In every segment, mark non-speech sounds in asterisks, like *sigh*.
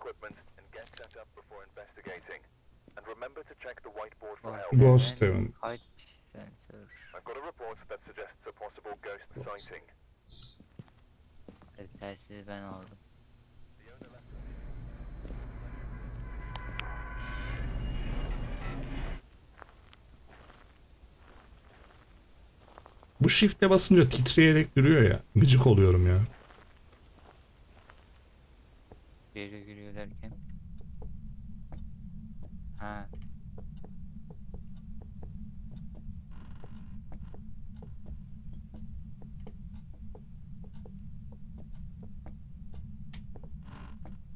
equipment and get set up before investigating. And remember to check the whiteboard for help. Ghost event, event. Kaç sensör? I've got a report that suggests a possible ghost sighting. Evet, telsizi ben aldım. Bu shift'e basınca titreyerek yürüyor ya. Gıcık oluyorum ya. Bir yere giriyor derken. Ha.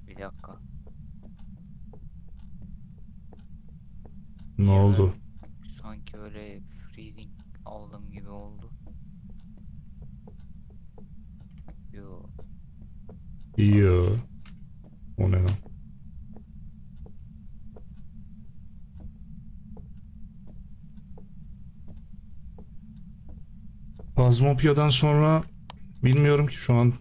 Bir dakika. Ne Niye oldu? Sanki öyle freezing aldım gibi oldu. Yo. Yo. O ne lan? Phasmopia'dan sonra bilmiyorum ki şu an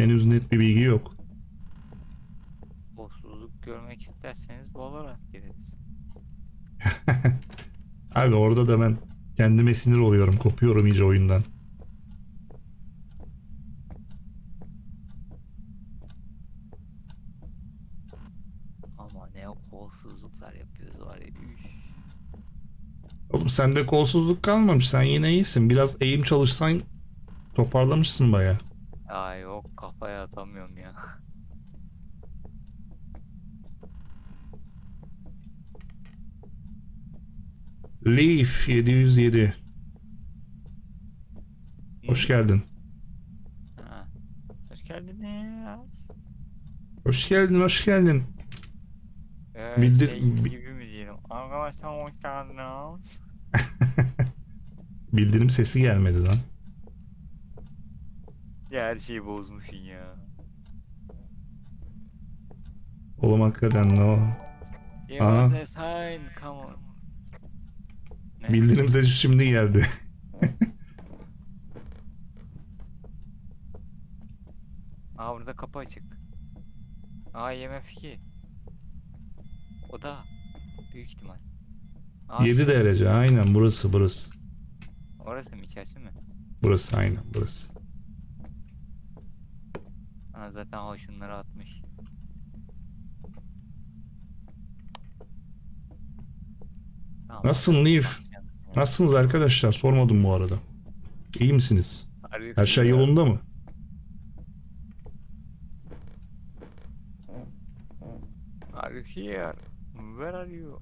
henüz net bir bilgi yok. Boşsuzluk görmek isterseniz Valorant gireriz. *laughs* Abi orada da ben kendime sinir oluyorum. Kopuyorum iyice oyundan. Ama ne kolsuzluklar yapıyoruz var ya. Oğlum sende kolsuzluk kalmamış. Sen yine iyisin. Biraz eğim çalışsan toparlamışsın baya. Ya yok kafaya atamıyorum ya. Leaf 707. Hoş geldin. Ha. Hoş geldiniz. Hoş geldin, hoş geldin. Ee, Bildi- şey bi- gibi mi diyelim? Arkadaşlar hoş geldiniz. *laughs* Bildirim sesi gelmedi lan. Ya her şeyi bozmuşsun ya. Oğlum hakikaten ne o? Give Aha. a sign, come on. Ne? Bildirim sesi şimdi geldi. *laughs* Aa burada kapı açık. Aa IMF 2. O da büyük ihtimal. Aa, 7 şu- derece aynen burası burası. Orası mı içerisi mi? Burası aynen burası. Ha zaten ha şunları atmış. Tamam, Nasılsın Leaf? Nasılsınız arkadaşlar? Sormadım bu arada. İyi misiniz? Her şey yolunda mı? Are you here? Where are you?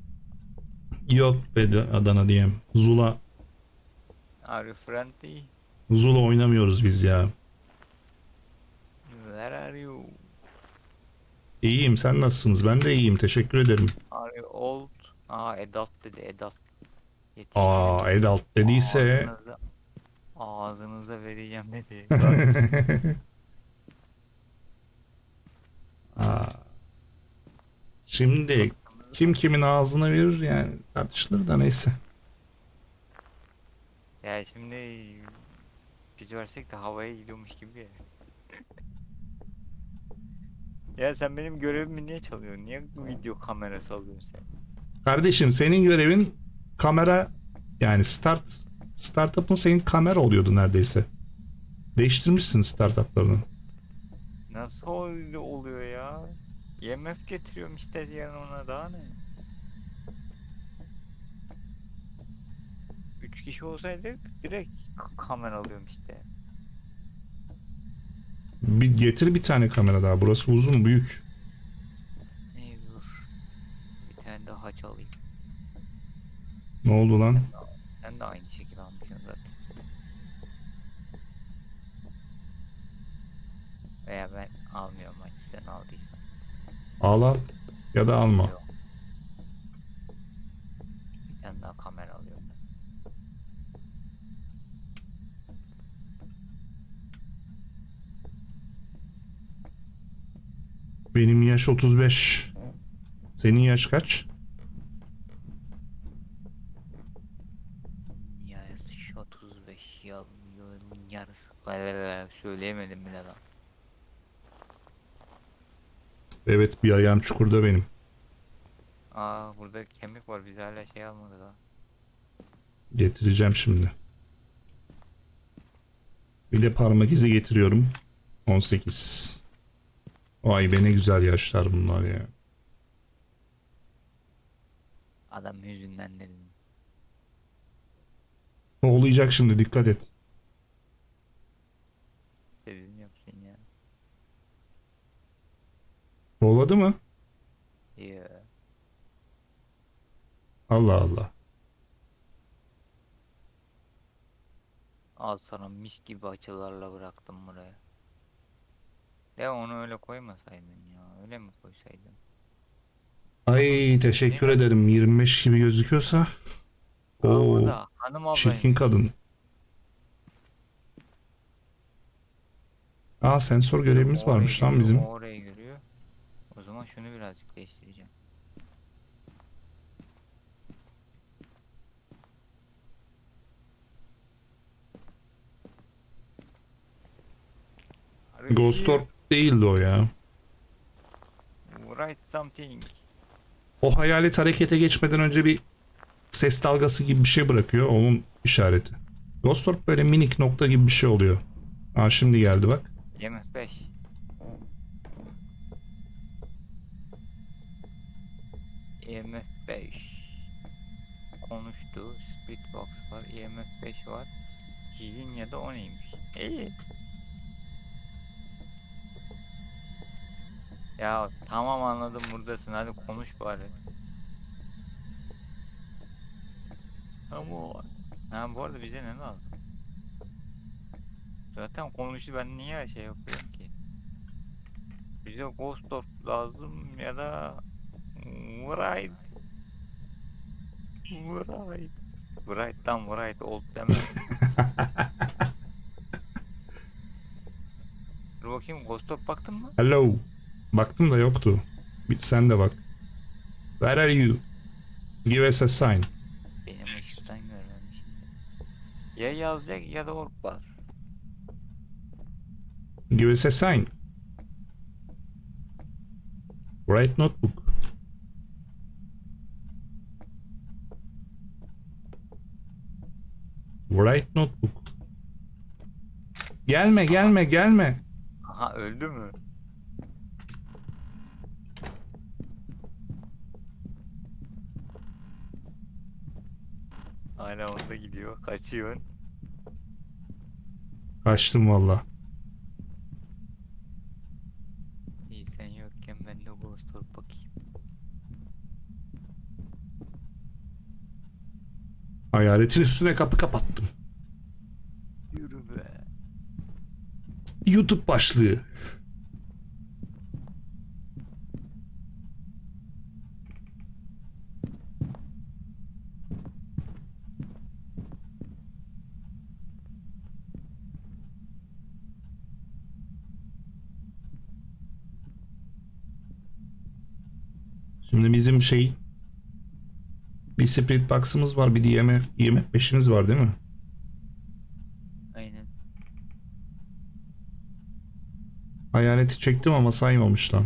Yok be de Adana diyem. Zula. Are you friendly? Zula oynamıyoruz biz ya. Where are you? İyiyim sen nasılsınız? Ben de iyiyim teşekkür ederim. Are you old? Aa Edat dedi Edat. Yetişkin. Aa Edalt dediyse Ağzınıza, ağzınıza vereceğim dedi. *laughs* Aa. Şimdi kim kimin ağzına verir yani tartışılır da neyse. ya şimdi gücü versek de havaya gidiyormuş gibi ya. *laughs* ya sen benim görevimi niye çalıyorsun? Niye video kamerası alıyorsun sen? Kardeşim senin görevin kamera yani start startup'ın senin kamera oluyordu neredeyse. Değiştirmişsin startup'larını. Nasıl öyle oluyor ya? IMF getiriyorum işte yanına daha ne? Üç kişi olsaydık direkt kamera alıyorum işte. Bir getir bir tane kamera daha. Burası uzun büyük. Ne dur. Bir tane daha çalayım. Ne oldu lan? Sen de aynı şekilde almışsın zaten. Veya ben almıyorum hadi sen aldıysan. Al al ya da alma. Yok. yaş 35. Senin yaş kaç? Yaş 35 ya yarısı söyleyemedim bile lan. Evet bir ayağım çukurda benim. Aa burada kemik var biz hala şey almadık ha. Getireceğim şimdi. Bir de parmak izi getiriyorum. 18. Vay be ne güzel yaşlar bunlar ya. Adam yüzünden dediniz. Ne olacak şimdi dikkat et. İstediğini yapsın ya. Oladı mı? Yeah. Allah Allah. Al sana mis gibi açılarla bıraktım buraya. De onu öyle koymasaydın ya. Öyle mi koysaydın? Ay teşekkür ederim. 25 gibi gözüküyorsa. Oo, hanım çirkin kadın. Aa sensör görevimiz varmış lan bizim. o Oraya giriyor. O zaman şunu birazcık değiştireceğim. Ghost Orb değildi o ya. Write something. O hayalet harekete geçmeden önce bir ses dalgası gibi bir şey bırakıyor. Onun işareti. Ghost Orb böyle minik nokta gibi bir şey oluyor. Aa şimdi geldi bak. Yemek 5. EMF 5 konuştu. Split box var. EMF 5 var. Jilin ya da o neymiş? İyi. Ya tamam anladım buradasın. Hadi konuş bari. Ama ha bu arada bize ne lazım? Zaten konuşu ben niye şey yapıyorum ki? Bize Ghost of lazım ya da Wright Wright Wright'tan Wright old deme. *laughs* Dur bakayım Ghost of baktın mı? Hello. Baktım da yoktu. Bir sen de bak. Where are you? Give us a sign. Benim ışıktan görmemişim. Ya yazacak ya da ork var. Give us a sign. Write notebook. Write notebook. Gelme gelme gelme. Aha öldü mü? Hala onda gidiyor. Kaçıyorsun. Kaçtım valla. İyi sen yokken ben de Ghost Orb bakayım. Hayaletin üstüne kapı kapattım. Yürü be. YouTube başlığı. Şimdi bizim şey bir split box'ımız var bir yeme, yemek beşimiz var değil mi? Aynen. Hayaleti çektim ama saymamış lan.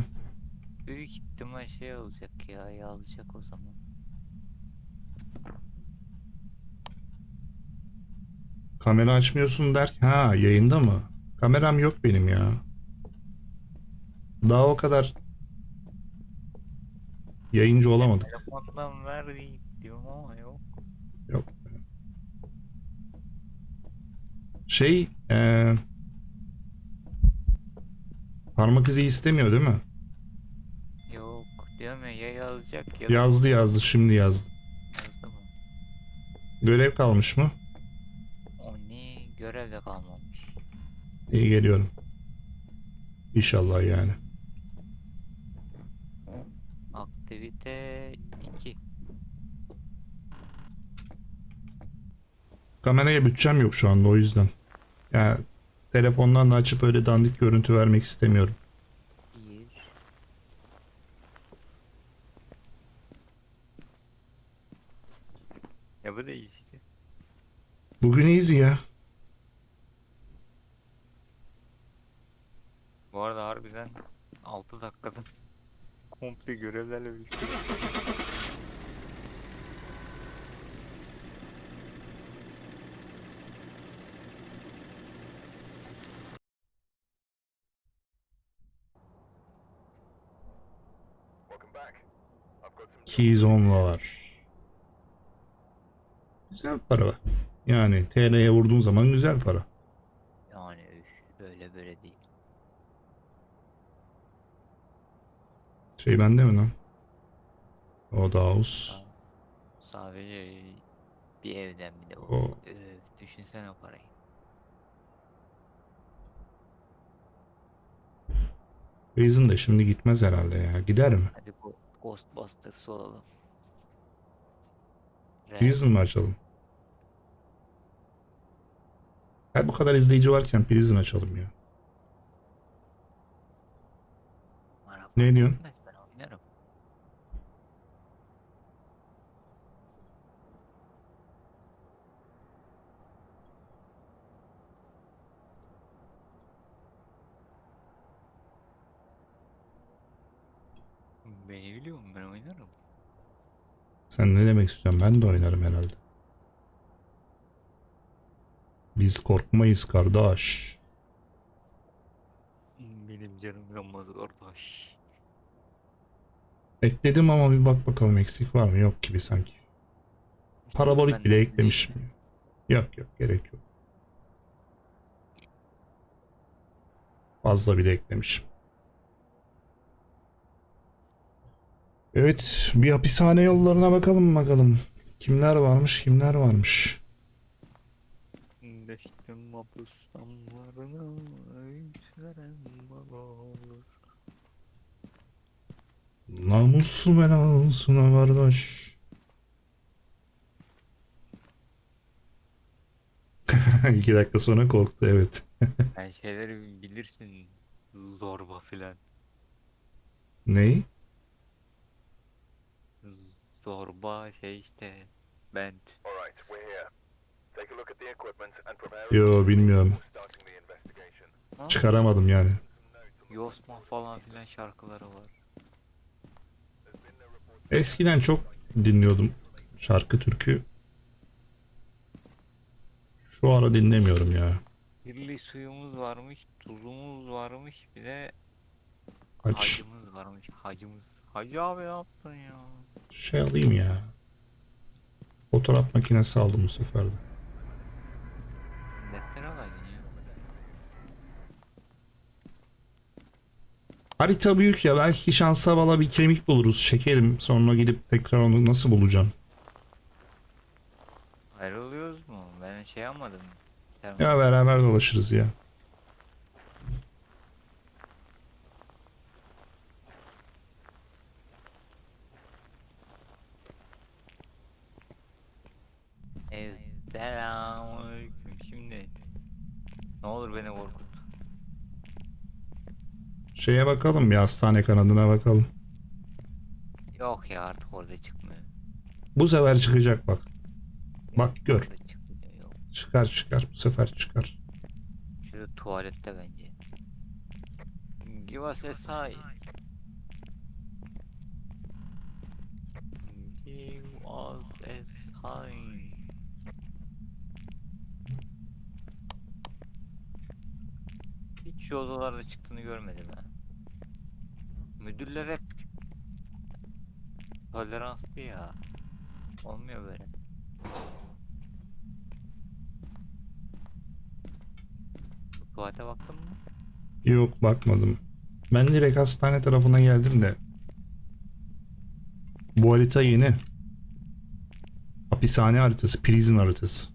Büyük ihtimal şey olacak ya. Yazacak o zaman. Kamera açmıyorsun der. Ha yayında mı? Kameram yok benim ya. Daha o kadar yayıncı olamadık. Telefondan ver deyip diyorum ama yok. Yok. Şey eee parmak izi istemiyor değil mi? Yok. Diyorum ya ya yazacak ya da Yazdı yazdı şimdi yazdı. yazdı mı? Görev kalmış mı? O ne görevde kalmamış. İyi geliyorum. İnşallah yani. Aktivite 2. Kameraya bütçem yok şu anda o yüzden. Yani telefondan da açıp öyle dandik görüntü vermek istemiyorum. Bir. Ya bu da easy. Bugün easy ya. Bu arada harbiden 6 dakikada komple görevlerle birlikte. Var. Güzel para var. Yani TL'ye vurduğun zaman güzel para. Yani üf, böyle böyle değil. Şey bende mi lan? O da house. Sadece bir evden bir de o. O- Öf, düşünsene o parayı. Prison da şimdi gitmez herhalde ya. Gider mi? Hadi bu Ghostbusters olalım. Re- Prison mı açalım? Ya bu kadar izleyici varken Prison açalım ya. Ne diyorsun Ben oynarım. Beni biliyor musun? Ben oynarım. Sen ne demek istiyorsun? Ben de oynarım herhalde. Biz korkmayız kardeş. Benim canım yanmaz kardeş. Ekledim ama bir bak bakalım eksik var mı? Yok gibi sanki. Parabolik Ben bile de eklemişim. Yok yok gerek yok. Fazla bile eklemişim. Evet bir hapishane yollarına bakalım bakalım. Kimler varmış kimler varmış. Deştim mahpus damlarına yükselen baba olur. Namusu belasına kardeş. *laughs* İki dakika sonra korktu evet. Sen şeyleri bilirsin. Zorba filan. Ney? Zorba şey işte. Bent. Yo bilmiyorum. Ha? Çıkaramadım yani. Yosma falan filan şarkıları var. Eskiden çok dinliyordum şarkı türkü. Şu ara dinlemiyorum ya. Kirli suyumuz varmış, tuzumuz varmış, bir de Aç hacımız varmış. Hacımız. Hacı abi ne yaptın ya? şey alayım ya. Fotoğraf makinesi aldım bu sefer de. Defter alaydın ya. Harita büyük ya belki şansa bala bir kemik buluruz çekerim sonra gidip tekrar onu nasıl bulacağım. Ayrılıyoruz mu? Ben şey yapmadım. Sen Ya beraber dolaşırız ya. E, Selamünaleyküm. Şimdi ne olur beni korkut. Şeye bakalım bir hastane kanadına bakalım. Yok ya artık orada çıkmıyor. Bu sefer çıkacak bak. Bak gör. Orada çıkmıyor yok. Çıkar çıkar bu sefer çıkar. Şurada tuvalette bence. Give us a sign. Give us a sign. Hiç şu odalarda çıktığını görmedim ha. Müdürler hep toleranslı ya. Olmuyor böyle. Tuvalete baktın mı? Yok bakmadım. Ben direkt hastane tarafına geldim de. Bu harita yeni. Hapishane haritası, prison haritası.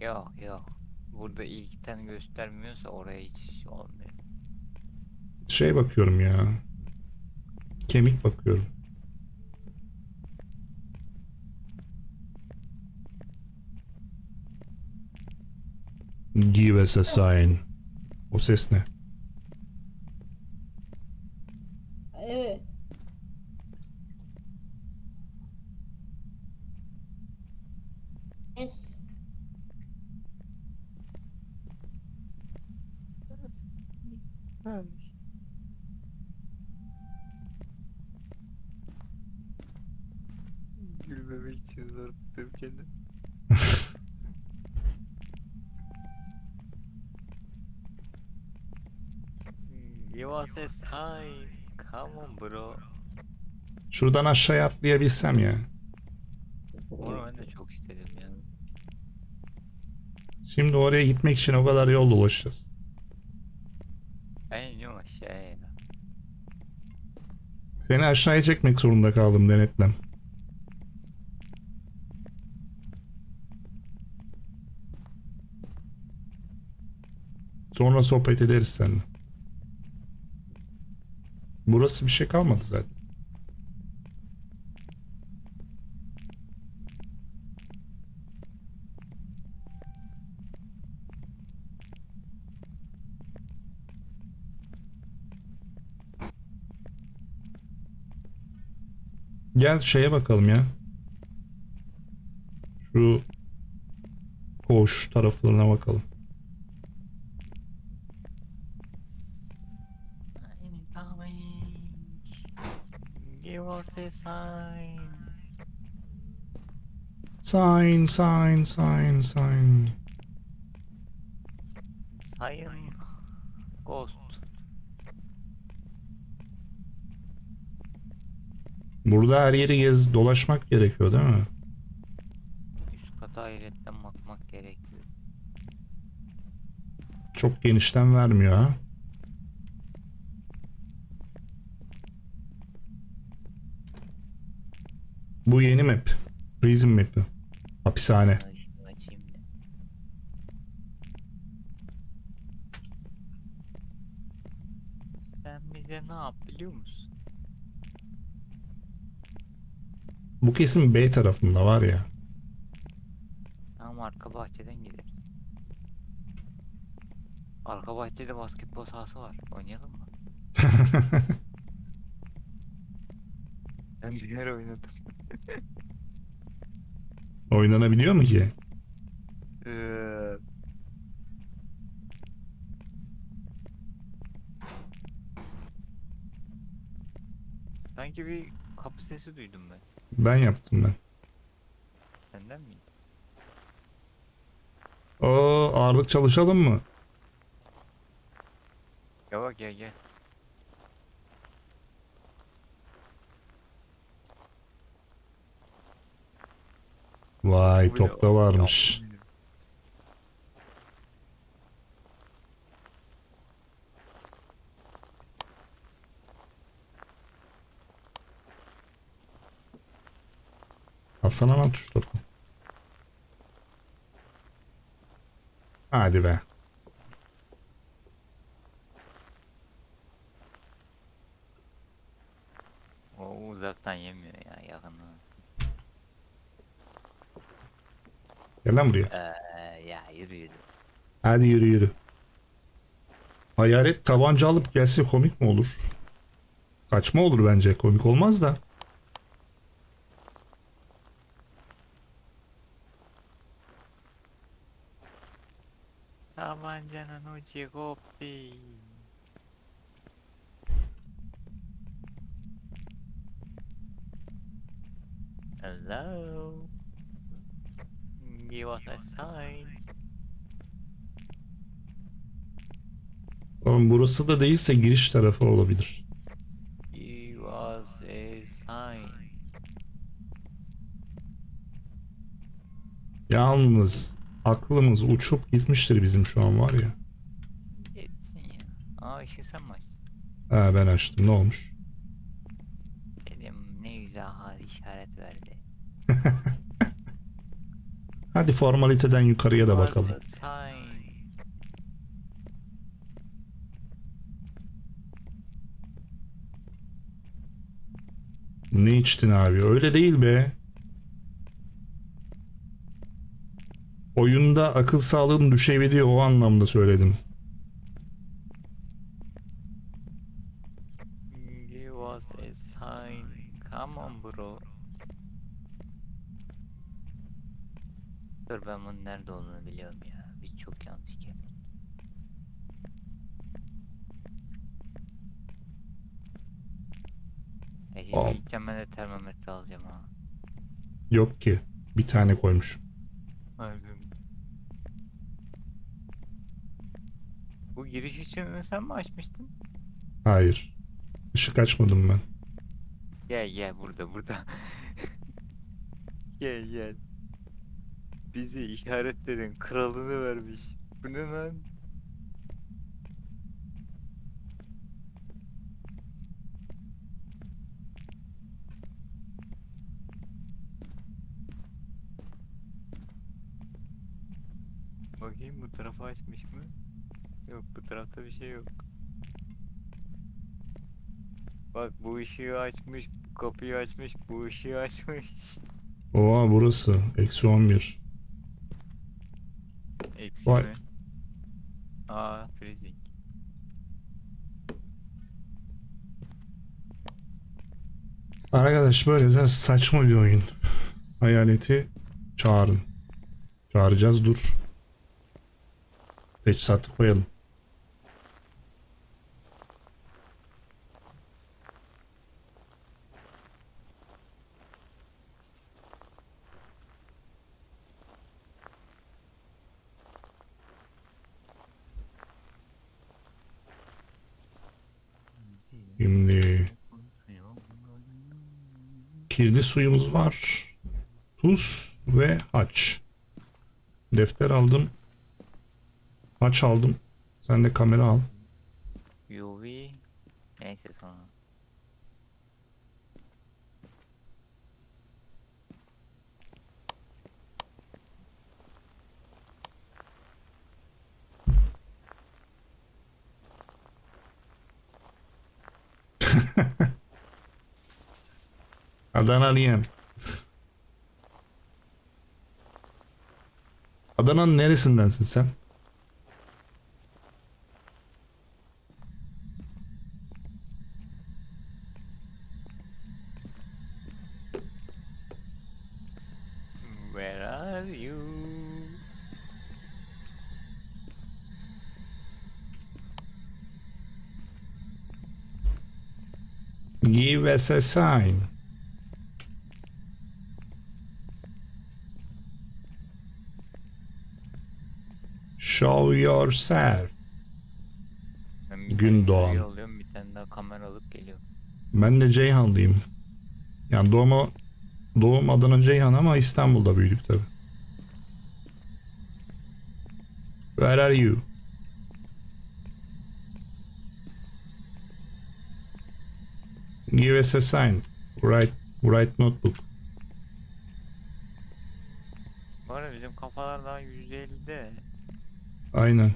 Yok yok. Burada ilkten göstermiyorsa oraya hiç olmuyor. Şey bakıyorum ya. Kemik bakıyorum. Give us a sign. O ses ne? Evet. Come on bro. Şuradan aşağıya atlayabilsem ya. Onu ben de çok istedim ya. Şimdi oraya gitmek için o kadar yol dolaşacağız. Ben iniyorum aşağıya ya. Seni aşağıya çekmek zorunda kaldım denetlem. Sonra sohbet ederiz seninle. Burası bir şey kalmadı zaten. Gel şeye bakalım ya. Şu koğuş taraflarına bakalım. Sign. Sign, sign, sign, sign. Sayın Ghost. Burada her yeri gez dolaşmak gerekiyor değil mi? Üst kata hayretten bakmak gerekiyor. Çok genişten vermiyor ha. Bu yeni map. Prison map'i. Hapishane. Sen bize ne yap biliyor musun? Bu kesin B tarafında var ya. Tamam arka bahçeden gidelim. Arka bahçede basketbol sahası var. Oynayalım mı? *laughs* Ben bir yer oynadım. Oynanabiliyor mu ki? Ee, Sanki bir kapı sesi duydum ben. Ben yaptım ben. Senden miydi? Oo ağırlık çalışalım mı? Ya bak gel gel. Vay topta varmış. Hasan anan tuş topu. Hadi be. O uzaktan yemiyor ya yakından. Gel lan buraya. Eee ya yürü yürü. Hadi yürü yürü. Hayalet tabanca alıp gelse komik mi olur? Saçma olur bence. Komik olmaz da. Tabancanın ucu koptu. Hello. Us a sign. Oğlum burası da değilse giriş tarafı olabilir. Give us a sign. Yalnız aklımız uçup gitmiştir bizim şu an var ya. Aa ışığı sen mi açtın? Ha ben açtım ne olmuş? Dedim ne güzel ha işaret verdi. *laughs* Hadi formaliteden yukarıya da bakalım. Ne içtin abi? Öyle değil be. Oyunda akıl sağlığın düşebiliyor o anlamda söyledim. Ben bunun nerede olduğunu biliyorum ya. Biz çok yanlış geldik. E şimdi Aa. gideceğim ben de termometre alacağım ha. Yok ki. Bir tane koymuş. Aynen. Bu giriş için sen mi açmıştın? Hayır. Işık açmadım ben. Gel gel burada burada. *laughs* gel gel. Bizi işaretlerin kralını vermiş. Bu ne lan? Bakayım bu tarafı açmış mı? Yok bu tarafta bir şey yok. Bak bu ışığı açmış, bu kapıyı açmış, bu ışığı açmış. Oha burası. Eksi 11. Vay. Aa freezing. Arkadaş böyle saçma bir oyun. Hayaleti çağırın. Çağıracağız dur. Teçhizatı koyalım. Şimdi kirli suyumuz var. Tuz ve haç. Defter aldım. Haç aldım. Sen de kamera al. UV neyse sonra. Adanalıyım. Adana'nın neresindensin sen? Where are you? Give us a sign. Show yourself. Ben bir Gün tane doğan. Alıyorum, bir tane daha kamera alıp geliyorum. Ben de Ceyhanlıyım. Yani doğma, doğum Adana Ceyhan ama İstanbul'da büyüdük tabi. Where are you? Give us a sign. Write, write notebook. Bu arada bizim kafalar daha %50'de. Aynen.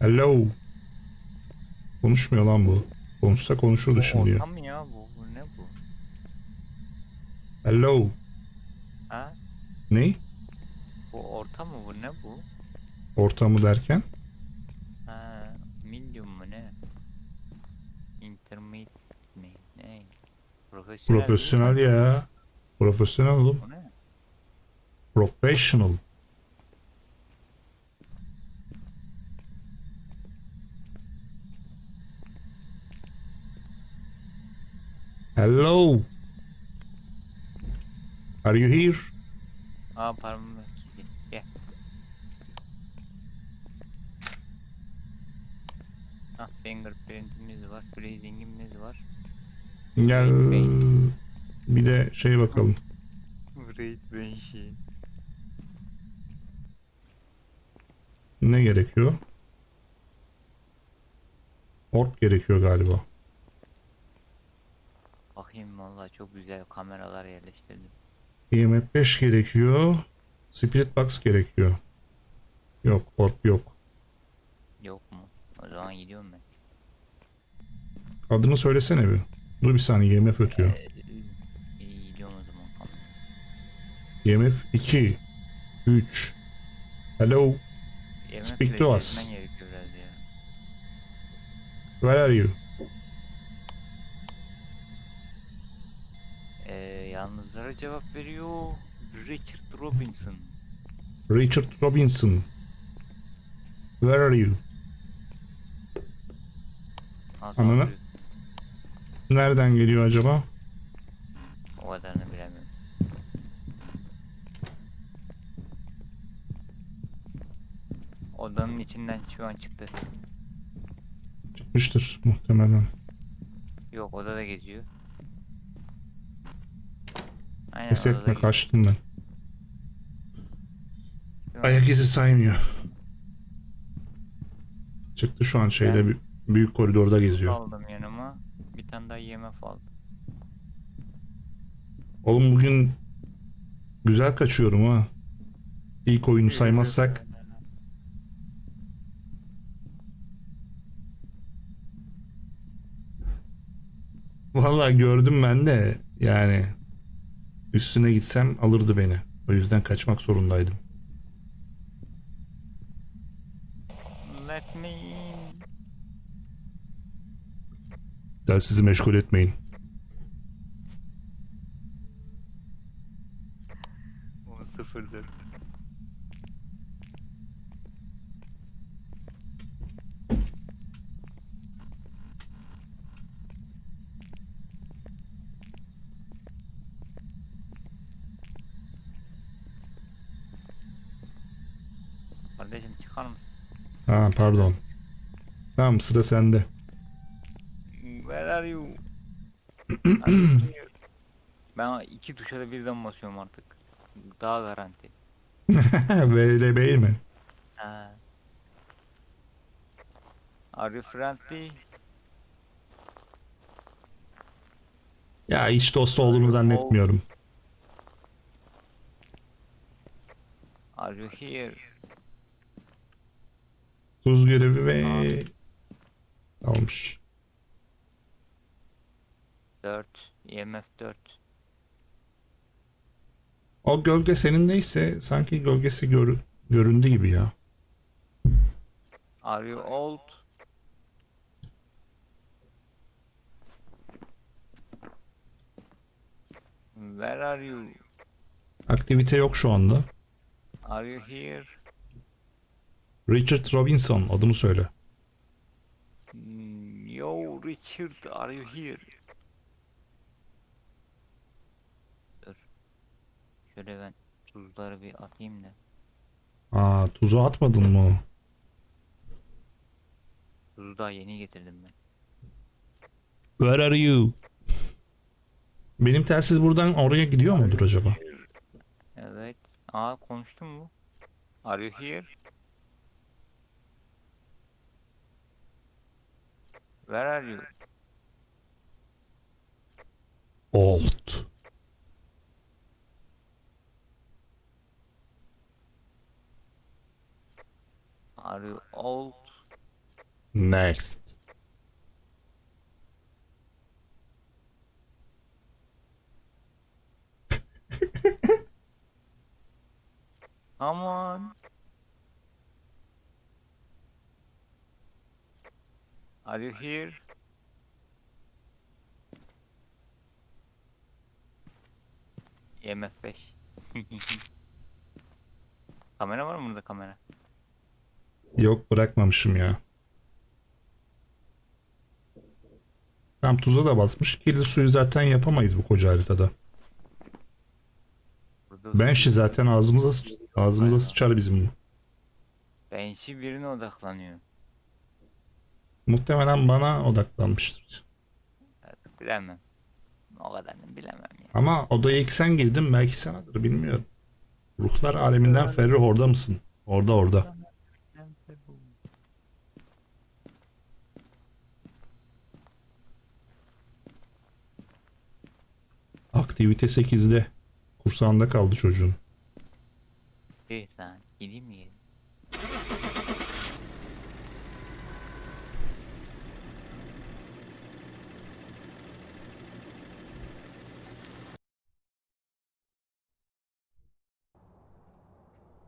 Hello. Konuşmuyor lan bu. Konuşsa konuşurdu Bu şimdi. ortam mı ya bu? Bu ne bu? Hello. Ha? Ne? Bu orta mı bu ne bu? Ortamı derken? Ha, medium mu ne? Intermediate mi? Ne? Profesyonel. Profesyonel ya. Profesyonel oğlum. Bu ne? Professional. Hello. Are you here? Aa parmağım çizdi. Gel. Ah fingerprintimiz var, freezingimiz var. Gel. Bir de şey bakalım. Raid benşi. Ne gerekiyor? Port gerekiyor galiba. Bakayım vallahi çok güzel kameralar yerleştirdim. IMF 5 gerekiyor. Spirit Box gerekiyor. Yok port yok. Yok mu? O zaman gidiyorum ben. Adını söylesene bir. Dur bir saniye IMF ötüyor. Ee, iyi gidiyorum o zaman. IMF 2 3 Hello IMF Speak to us. Where are you? Ee, yalnızlara cevap veriyor. Richard Robinson. Richard Robinson. Where are you? Ananı- nereden geliyor acaba? O kadarını bilemiyorum. Odanın içinden şu an çıktı. Çıkmıştır muhtemelen. Yok odada geziyor. Aynen Ses etme kaçtım ben. Ayak izi saymıyor. Çıktı şu an şeyde Ben- bir büyük koridorda geziyor. aldım yanıma. Bir tane daha IMF aldım. Oğlum bugün güzel kaçıyorum ha. İlk oyunu saymazsak. Vallahi gördüm ben de yani üstüne gitsem alırdı beni. O yüzden kaçmak zorundaydım. Let me in. Daha sizi meşgul etmeyin. O sıfırdır. Kardeşim çıkar mısın? Ha pardon. Tamam sıra sende. Where are you? *clears throat* Ben iki tuşa da birden basıyorum artık. Daha garanti. *laughs* VLB mi? Ha. Are you friendly? Ya hiç dost olduğunu zannetmiyorum. Are you here? Tuz görevi ve... Almış. 4. IMF 4. O gölge senin neyse sanki gölgesi gör, göründü gibi ya. Are you old? Where are you? Aktivite yok şu anda. Are you here? Richard Robinson adını söyle. Hmm, Yo Richard, are you here? Dur. Şöyle ben tuzları bir atayım da. Aa tuzu atmadın mı? Tuzu daha yeni getirdim ben. Where are you? Benim telsiz buradan oraya gidiyor mudur acaba? Evet. Aa konuştun mu? Are you here? Where are you? Old. Are you old? Next. Come on. Are you here? IMF 5. *laughs* kamera var mı burada kamera? Yok bırakmamışım ya. Tam tuza da basmış. Kirli suyu zaten yapamayız bu koca haritada. Burada Benşi zaten ağzımıza ağzımıza sıçar bizim bu. Benşi birine odaklanıyor. Muhtemelen bana odaklanmıştır. Artık bilemem. O kadarını bilemem ya. Ama odaya ilk sen girdin belki senadır bilmiyorum. Ruhlar aleminden Ferri orada mısın? Orada orada. Aktivite 8'de. Kursağında kaldı çocuğun. Bir saniye. Gideyim mi?